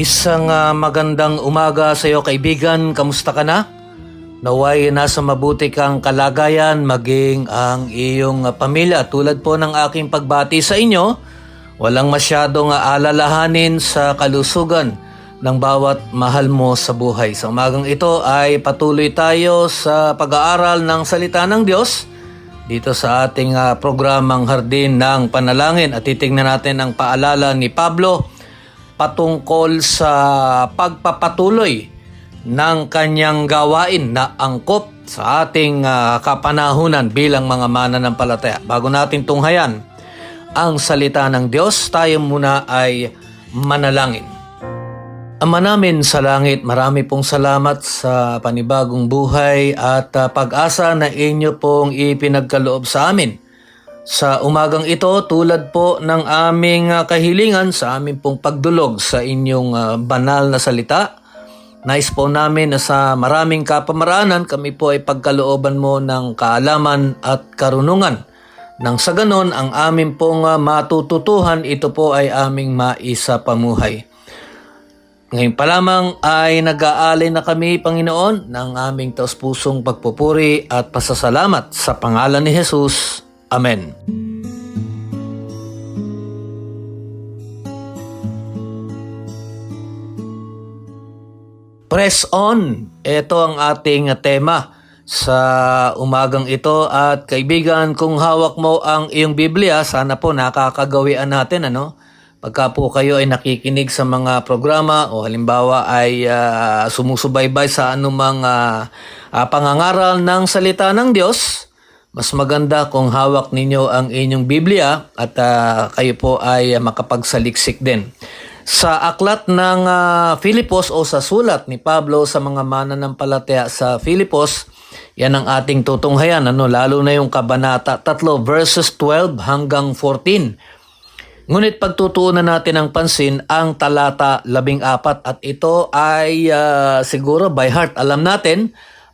Isang ah, magandang umaga sa iyo kaibigan, kamusta ka na? Naway nasa mabuti kang kalagayan maging ang iyong pamilya. Tulad po ng aking pagbati sa inyo, walang masyadong ah, alalahanin sa kalusugan ng bawat mahal mo sa buhay. Sa umagang ito ay patuloy tayo sa pag-aaral ng salita ng Diyos dito sa ating ah, programang Hardin ng Panalangin at titingnan natin ang paalala ni Pablo patungkol sa pagpapatuloy ng kanyang gawain na angkop sa ating ah, kapanahunan bilang mga mananampalataya. Bago natin tunghayan ang salita ng Diyos, tayo muna ay manalangin. Ama namin sa langit, marami pong salamat sa panibagong buhay at ah, pag-asa na inyo pong ipinagkaloob sa amin. Sa umagang ito, tulad po ng aming ah, kahilingan sa aming pong pagdulog sa inyong ah, banal na salita, nais po namin na sa maraming kapamaraanan kami po ay pagkalooban mo ng kaalaman at karunungan. Nang sa ganon, ang aming pong ah, matututuhan, ito po ay aming maisa pamuhay. Ngayon pa lamang ay nag-aalay na kami, Panginoon, ng aming taus-pusong pagpupuri at pasasalamat sa pangalan ni Jesus. Amen. Press on. Ito ang ating tema sa umagang ito at kaibigan kung hawak mo ang iyong Biblia sana po nakakagawian natin ano pagka po kayo ay nakikinig sa mga programa o halimbawa ay ah, sumusubaybay sa anumang ah, ah, pangangaral ng salita ng Diyos mas maganda kung hawak ninyo ang inyong Biblia at ah, kayo po ay makapagsaliksik din sa aklat ng ah, Filipos o sa sulat ni Pablo sa mga mananampalataya sa Filipos, yan ang ating tutunghayan, ano, lalo na yung kabanata 3 verses 12 hanggang 14. Ngunit pagtutuunan natin ng pansin ang talata 14 at ito ay ah, siguro by heart alam natin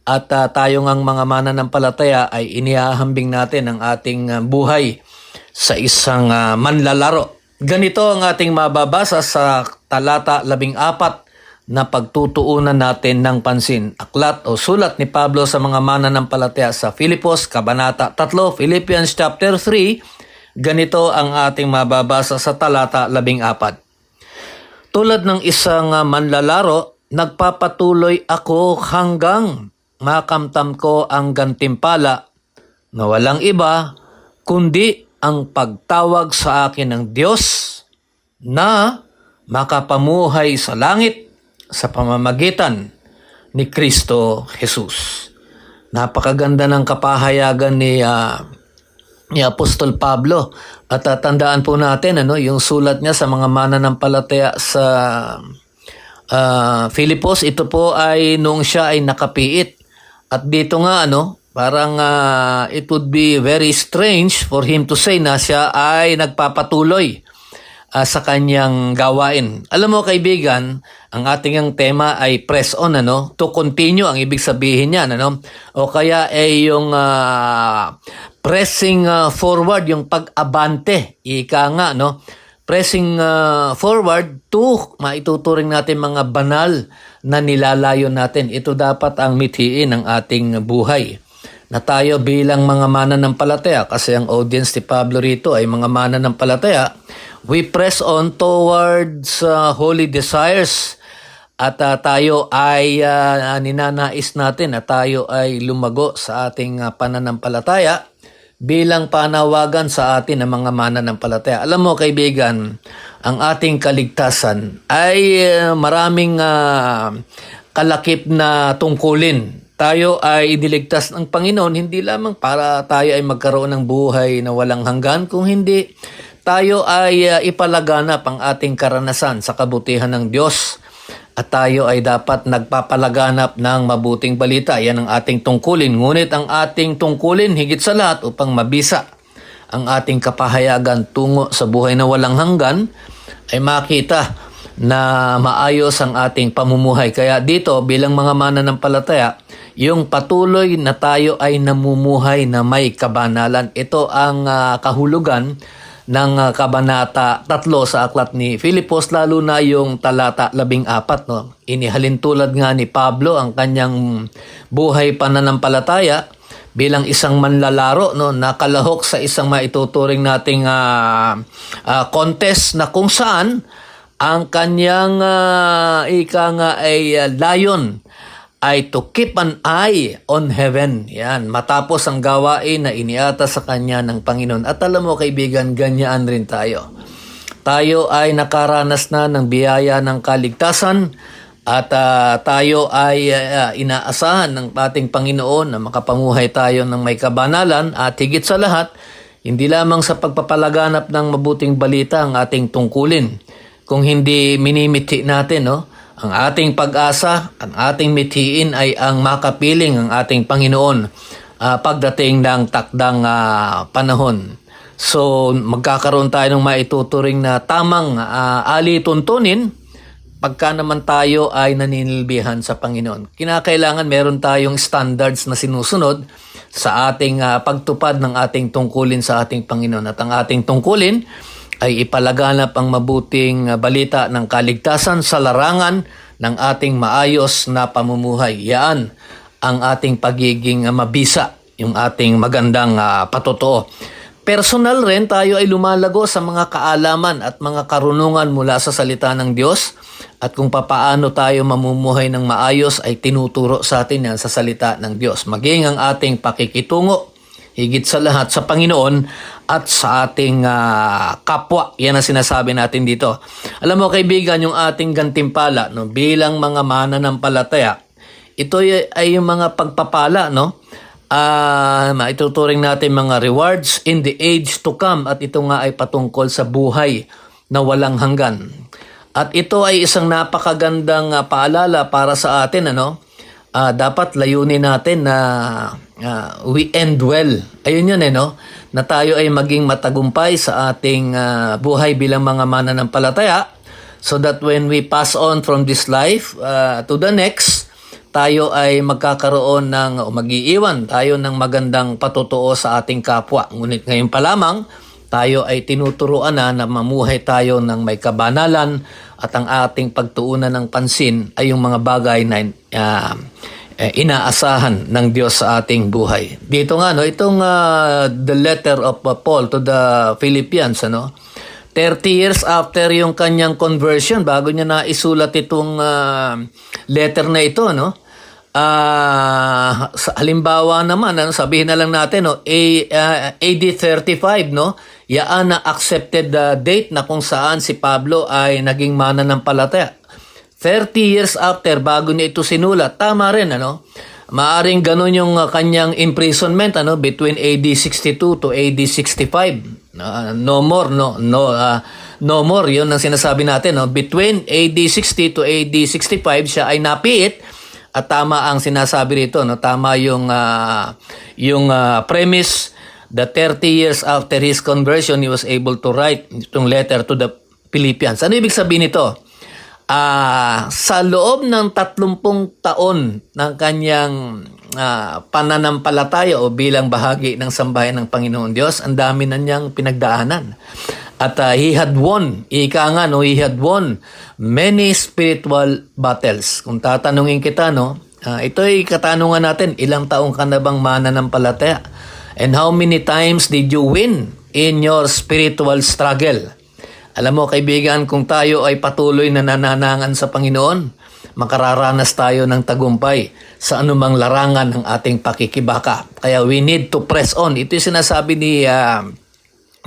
at ah, tayo ngang mga mananampalataya ay inihahambing natin ang ating ah, buhay sa isang ah, manlalaro. Ganito ang ating mababasa sa talata 14 na pagtutuunan natin ng pansin. Aklat o sulat ni Pablo sa mga mananampalataya sa Filipos, Kabanata 3, Philippians chapter 3, ganito ang ating mababasa sa talata 14. Tulad ng isang manlalaro, nagpapatuloy ako hanggang makamtam ko ang gantimpala na walang iba kundi ang pagtawag sa akin ng Diyos na makapamuhay sa langit sa pamamagitan ni Kristo Jesus. Napakaganda ng kapahayagan ni ah, ni Apostol Pablo at tatandaan po natin ano yung sulat niya sa mga mananampalataya sa ah, Filipos ito po ay noong siya ay nakapiit at dito nga ano parang ah, it would be very strange for him to say na siya ay nagpapatuloy ah, sa kanyang gawain. Alam mo kaibigan, ang ating ang tema ay press on ano, to continue ang ibig sabihin niyan ano. O kaya ay yung ah, pressing ah, forward, yung pag-abante, ika nga no. Pressing ah, forward to maituturing natin mga banal na nilalayo natin. Ito dapat ang mithiin ng ating buhay. Na tayo bilang mga mananampalataya kasi ang audience ni Pablo rito ay mga mananampalataya we press on towards uh, holy desires. At uh, tayo ay uh, ninanais natin na tayo ay lumago sa ating uh, pananampalataya bilang panawagan sa atin ng mga mananampalataya. Alam mo kaibigan, ang ating kaligtasan ay uh, maraming uh, kalakip na tungkulin. Tayo ay iniligtas ng Panginoon hindi lamang para tayo ay magkaroon ng buhay na walang hanggan, kung hindi tayo ay uh, ipalaganap ang ating karanasan sa kabutihan ng Diyos at tayo ay dapat nagpapalaganap ng mabuting balita. Yan ang ating tungkulin. Ngunit ang ating tungkulin higit sa lahat upang mabisa ang ating kapahayagan tungo sa buhay na walang hanggan ay makita na maayos ang ating pamumuhay. Kaya dito bilang mga mananampalataya, yung patuloy na tayo ay namumuhay na may kabanalan. Ito ang ah, kahulugan ng uh, kabanata tatlo sa aklat ni Filipos lalo na yung talata labing apat no? Inihalin tulad nga ni Pablo ang kanyang buhay pananampalataya bilang isang manlalaro no? Nakalahok sa isang maituturing nating uh, uh, contest na kung saan ang kanyang uh, ika nga ay uh, layon ay to keep an eye on heaven. Yan, matapos ang gawain na iniata sa kanya ng Panginoon. At alam mo kaibigan, ganyan rin tayo. Tayo ay nakaranas na ng biyaya ng kaligtasan at ah, tayo ay ah, inaasahan ng ating Panginoon na makapamuhay tayo ng may kabanalan at higit sa lahat, hindi lamang sa pagpapalaganap ng mabuting balita ang ating tungkulin, kung hindi minimiti natin, no? Ang ating pag-asa, ang ating mithiin ay ang makapiling ang ating Panginoon ah, pagdating ng takdang ah, panahon. So, magkakaroon tayo ng maituturing na tamang uh, alituntunin pagka naman tayo ay naninilbihan sa Panginoon. Kinakailangan meron tayong standards na sinusunod sa ating ah, pagtupad ng ating tungkulin sa ating Panginoon. At ang ating tungkulin ay ipalaganap ang mabuting ah, balita ng kaligtasan sa larangan ng ating maayos na pamumuhay. Yan ang ating pagiging ah, mabisa, yung ating magandang ah, patotoo. Personal rin, tayo ay lumalago sa mga kaalaman at mga karunungan mula sa salita ng Diyos at kung papaano tayo mamumuhay ng maayos ay tinuturo sa atin yan sa salita ng Diyos. Maging ang ating pakikitungo, higit sa lahat sa Panginoon at sa ating ah, kapwa. Yan ang sinasabi natin dito. Alam mo kaibigan, yung ating gantimpala no, bilang mga mananampalataya, ito y- ay yung mga pagpapala, no? Ah, maituturing natin mga rewards in the age to come at ito nga ay patungkol sa buhay na walang hanggan. At ito ay isang napakagandang ah, paalala para sa atin ano. Ah, dapat layunin natin na ah, we end well. Ayun yun eh no. Na tayo ay maging matagumpay sa ating ah, buhay bilang mga mananampalataya so that when we pass on from this life ah, to the next tayo ay magkakaroon ng o magiiwan tayo ng magandang patotoo sa ating kapwa. Ngunit ngayon pa lamang, tayo ay tinuturuan na na mamuhay tayo ng may kabanalan at ang ating pagtuunan ng pansin ay yung mga bagay na ah, eh, inaasahan ng Diyos sa ating buhay. Dito nga no, itong ah, the letter of ah, Paul to the Philippians ano, 30 years after yung kanyang conversion bago niya na isulat itong ah, letter na ito no Ah, sa halimbawa naman, ano, sabihin na lang natin, no, A, ah, AD 35, no, yaan na accepted the date na kung saan si Pablo ay naging mananampalataya. 30 years after, bago niya ito sinulat, tama rin, ano, maaring ganun yung ah, kanyang imprisonment, ano, between AD 62 to AD 65. Ah, no more, no, no, ah, no more, yun ang sinasabi natin, no, between AD 60 to AD 65, siya ay napiit, at tama ang sinasabi rito, no? Tama yung ah, yung ah, premise that 30 years after his conversion, he was able to write itong letter to the Philippians. Ano ibig sabihin nito? Ah, sa loob ng 30 taon ng kanyang ah, pananampalataya o bilang bahagi ng sambayan ng Panginoon Diyos, ang dami na niyang pinagdaanan. At ah, he had won, ika nga, no, he had won many spiritual battles. Kung tatanungin kita, no, ah, ito ay katanungan natin, ilang taong ka na bang mananampalataya? And how many times did you win in your spiritual struggle? Alam mo kaibigan, kung tayo ay patuloy na nananangan sa Panginoon, makararanas tayo ng tagumpay sa anumang larangan ng ating pakikibaka. Kaya we need to press on. Ito yung sinasabi ni ah,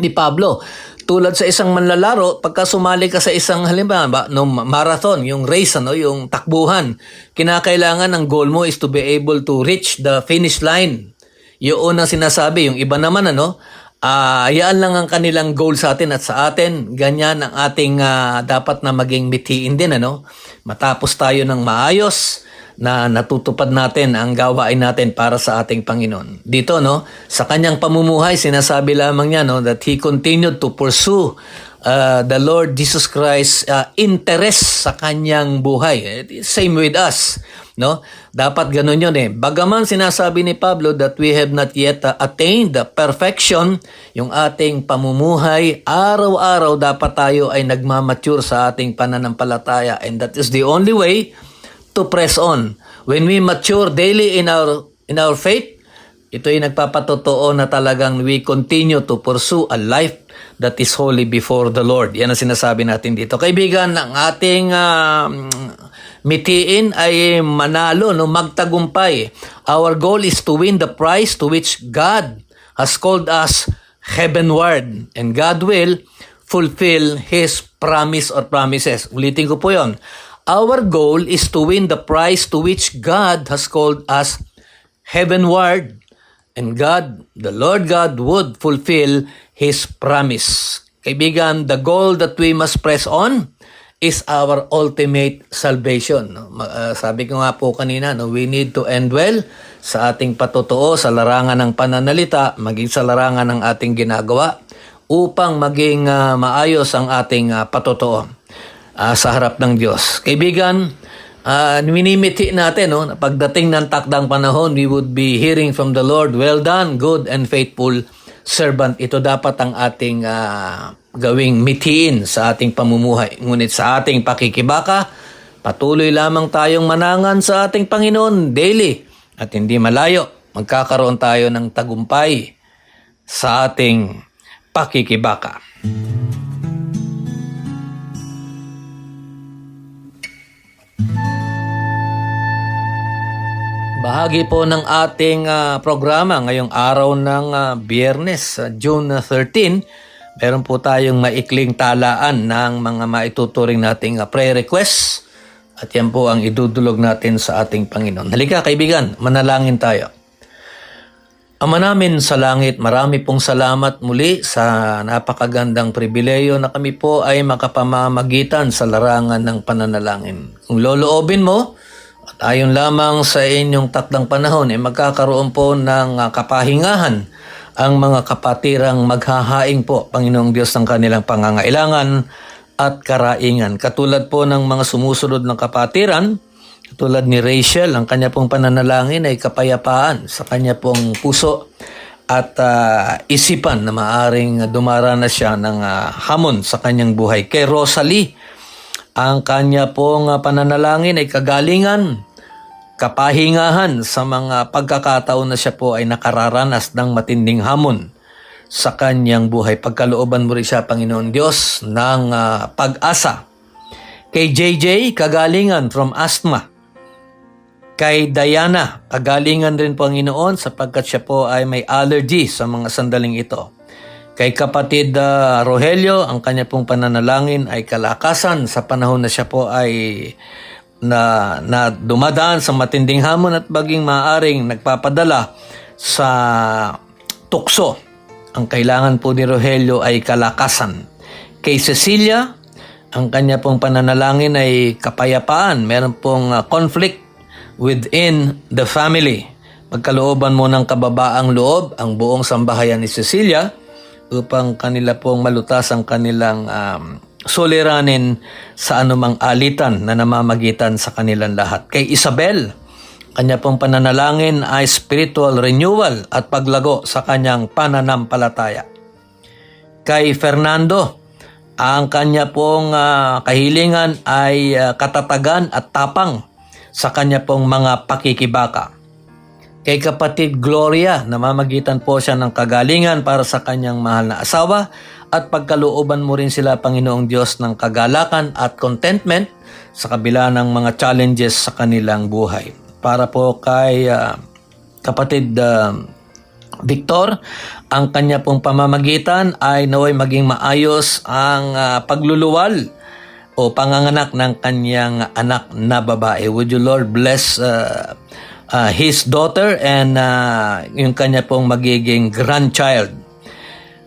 ni Pablo. Tulad sa isang manlalaro, pagka sumali ka sa isang halimbawa, no, marathon, yung race, ano, yung takbuhan, kinakailangan ng goal mo is to be able to reach the finish line. Yun ang sinasabi. Yung iba naman, ano, ah yan lang ang kanilang goal sa atin at sa atin, ganyan ang ating ah, dapat na maging mitiin din, ano. Matapos tayo ng maayos, na natutupad natin ang gawain natin para sa ating Panginoon. Dito, no, sa kanyang pamumuhay, sinasabi lamang niya, no, that he continued to pursue uh, the Lord Jesus Christ uh, interest sa kanyang buhay. Eh, Same with us, no? Dapat ganun yun eh. Bagaman sinasabi ni Pablo that we have not yet uh, attained the perfection, yung ating pamumuhay, araw-araw dapat tayo ay nagmamature sa ating pananampalataya and that is the only way to press on. When we mature daily in our in our faith, ito ay nagpapatotoo na talagang we continue to pursue a life that is holy before the Lord. Yan ang sinasabi natin dito. Kaibigan, ang ating um, mitiin ay manalo, no, magtagumpay. Our goal is to win the prize to which God has called us heavenward. And God will fulfill His promise or promises. Ulitin ko po yon. Our goal is to win the prize to which God has called us heavenward. And God, the Lord God would fulfill His promise. Kaibigan, the goal that we must press on is our ultimate salvation. Ah, sabi ko nga po kanina, no, we need to end well sa ating patotoo, sa larangan ng pananalita, maging sa larangan ng ating ginagawa, upang maging ah, maayos ang ating ah, patotoo ah, sa harap ng Diyos. Kaibigan, uh, minimiti natin, no, pagdating ng takdang panahon, we would be hearing from the Lord, Well done, good and faithful servant. Ito dapat ang ating ah, gawing mitiin sa ating pamumuhay. Ngunit sa ating pakikibaka, patuloy lamang tayong manangan sa ating Panginoon daily at hindi malayo. Magkakaroon tayo ng tagumpay sa ating pakikibaka. Bahagi po ng ating ah, programa ngayong araw ng ah, Biyernes, ah, June 13, meron po tayong maikling talaan ng mga maituturing nating ah, prayer requests at yan po ang idudulog natin sa ating Panginoon. Halika kaibigan, manalangin tayo. Ama namin sa langit, marami pong salamat muli sa napakagandang pribileyo na kami po ay makapamamagitan sa larangan ng pananalangin. Kung loloobin mo, ayon lamang sa inyong takdang panahon, ay magkakaroon po ng ah, kapahingahan ang mga kapatirang maghahaing po, Panginoong Diyos, ng kanilang pangangailangan at karaingan. Katulad po ng mga sumusunod ng kapatiran, tulad ni Rachel, ang kanya pong pananalangin ay kapayapaan sa kanya pong puso at ah, isipan na maaring dumaranas siya ng ah, hamon sa kanyang buhay. Kay Rosalie, ang kanya pong pananalangin ay kagalingan, kapahingahan sa mga pagkakataon na siya po ay nakararanas ng matinding hamon sa kanyang buhay. Pagkalooban mo rin siya, Panginoon Diyos, ng ah, pag-asa. Kay JJ, kagalingan from asthma. Kay Diana, kagalingan rin Panginoon sapagkat siya po ay may allergy sa mga sandaling ito. Kay kapatid ah, Rogelio, ang kanya pong pananalangin ay kalakasan sa panahon na siya po ay na, na dumadaan sa matinding hamon at baging maaring nagpapadala sa tukso. Ang kailangan po ni Rogelio ay kalakasan. Kay Cecilia, ang kanya pong pananalangin ay kapayapaan. Meron pong ah, conflict within the family. Magkalooban mo ng kababaang loob ang buong sambahayan ni Cecilia upang kanila pong malutas ang kanilang um, suliranin sa anumang alitan na namamagitan sa kanilang lahat. Kay Isabel, kanya pong pananalangin ay spiritual renewal at paglago sa kanyang pananampalataya. Kay Fernando, ang kanya pong ah, kahilingan ay ah, katatagan at tapang sa kanya pong mga pakikibaka. kay kapatid Gloria, namamagitan po siya ng kagalingan para sa kanyang mahal na asawa at pagkalooban mo rin sila Panginoong Diyos ng kagalakan at contentment sa kabila ng mga challenges sa kanilang buhay. Para po kay ah, kapatid ah, Victor, ang kanya pong pamamagitan ay naway maging maayos ang ah, pagluluwal o panganganak ng kanyang anak na babae. Would you Lord bless uh, uh, his daughter and uh, yung kanya pong magiging grandchild.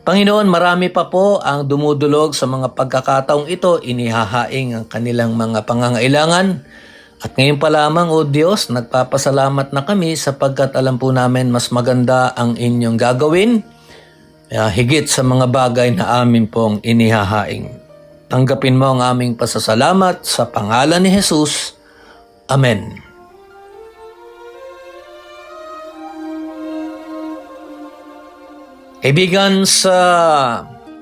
Panginoon, marami pa po ang dumudulog sa mga pagkakataong ito, inihahaing ang kanilang mga pangangailangan. At ngayon pa lamang, O Diyos, nagpapasalamat na kami sapagkat alam po namin mas maganda ang inyong gagawin, uh, higit sa mga bagay na amin pong inihahaing. Tanggapin mo ang aming pasasalamat sa pangalan ni Jesus. Amen. Kaibigan, sa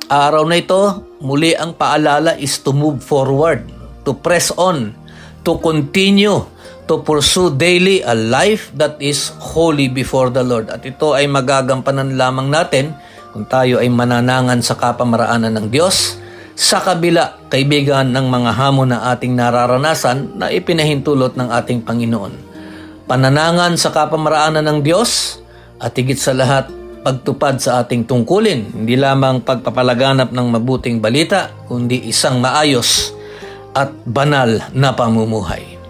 araw na ito, muli ang paalala is to move forward, to press on, to continue, to pursue daily a life that is holy before the Lord. At ito ay magagampanan lamang natin kung tayo ay mananangan sa kapamaraanan ng Diyos sa kabila, kaibigan, ng mga hamon na ating nararanasan na ipinahintulot ng ating Panginoon. Pananangan sa kapamaraanan ng Diyos at higit sa lahat, pagtupad sa ating tungkulin, hindi lamang pagpapalaganap ng mabuting balita, kundi isang maayos at banal na pamumuhay.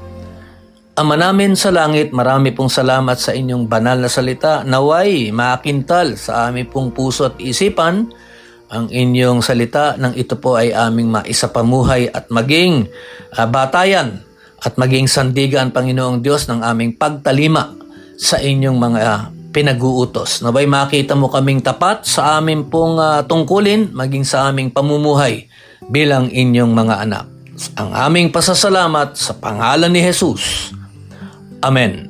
Ama namin sa langit, marami pong salamat sa inyong banal na salita. Naway, makintal sa aming pong puso at isipan ang inyong salita nang ito po ay aming maisapamuhay at maging ah, batayan at maging sandigan, Panginoong Diyos, ng aming pagtalima sa inyong mga pinag-uutos. Naway makita mo kaming tapat sa aming pong ah, tungkulin, maging sa aming pamumuhay bilang inyong mga anak. Ang aming pasasalamat sa pangalan ni Jesus. Amen.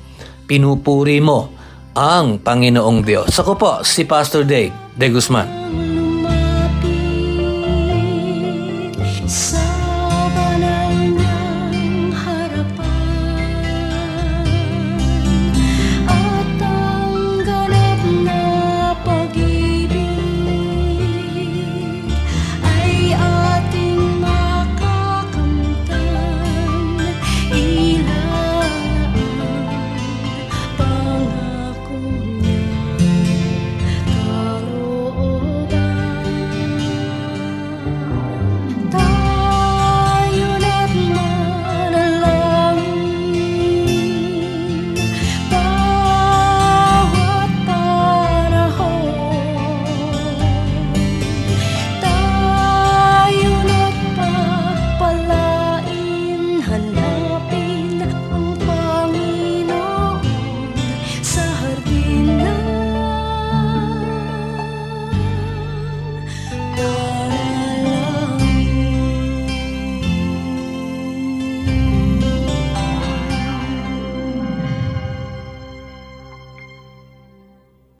pinupuri mo ang Panginoong Diyos. Ako po, si Pastor Dave De Guzman.